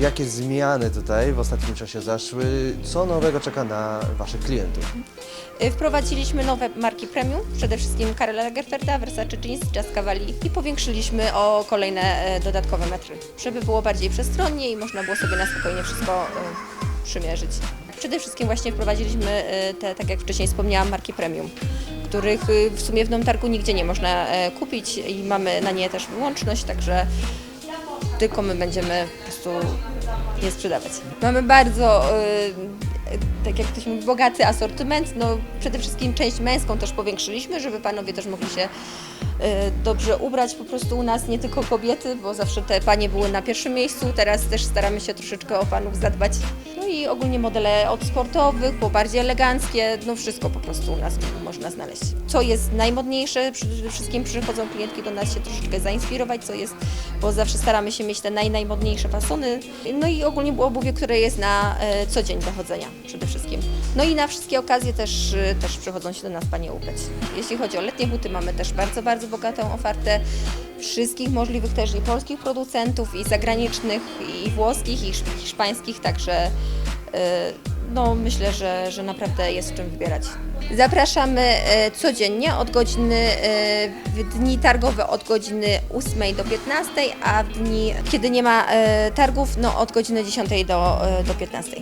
jakie zmiany tutaj w ostatnim czasie zaszły? Co nowego czeka na Waszych klientów? Y, Wprowadziliśmy nowe marki premium, przede wszystkim Karela Lagerfelda, Versace Jeans, Jazz Cavalli i powiększyliśmy o kolejne e, dodatkowe metry, żeby było bardziej przestronnie i można było sobie na spokojnie wszystko e, przymierzyć. Przede wszystkim właśnie wprowadziliśmy e, te, tak jak wcześniej wspomniałam, marki premium, których w sumie w Nowym Targu nigdzie nie można kupić i mamy na nie też wyłączność, także tylko my będziemy po prostu je sprzedawać. Mamy bardzo, y, tak jak ktoś mówi, bogaty asortyment. No, przede wszystkim część męską też powiększyliśmy, żeby panowie też mogli się y, dobrze ubrać po prostu u nas, nie tylko kobiety, bo zawsze te panie były na pierwszym miejscu. Teraz też staramy się troszeczkę o panów zadbać. I ogólnie modele od sportowych, po bardziej eleganckie, no wszystko po prostu u nas można znaleźć. Co jest najmodniejsze, przede wszystkim przychodzą klientki do nas się troszeczkę zainspirować, co jest, bo zawsze staramy się mieć te naj, najmodniejsze fasony. No i ogólnie obuwie, które jest na e, co dzień do chodzenia przede wszystkim. No i na wszystkie okazje też, e, też przychodzą się do nas panie ubrać. Jeśli chodzi o letnie buty, mamy też bardzo, bardzo bogatą ofertę wszystkich możliwych też i polskich producentów, i zagranicznych, i włoskich, i hisz- hiszpańskich, także e, no myślę, że, że naprawdę jest czym wybierać. Zapraszamy e, codziennie od godziny, e, w dni targowe od godziny 8 do 15, a w dni, kiedy nie ma targów, no od godziny 10 do, do 15.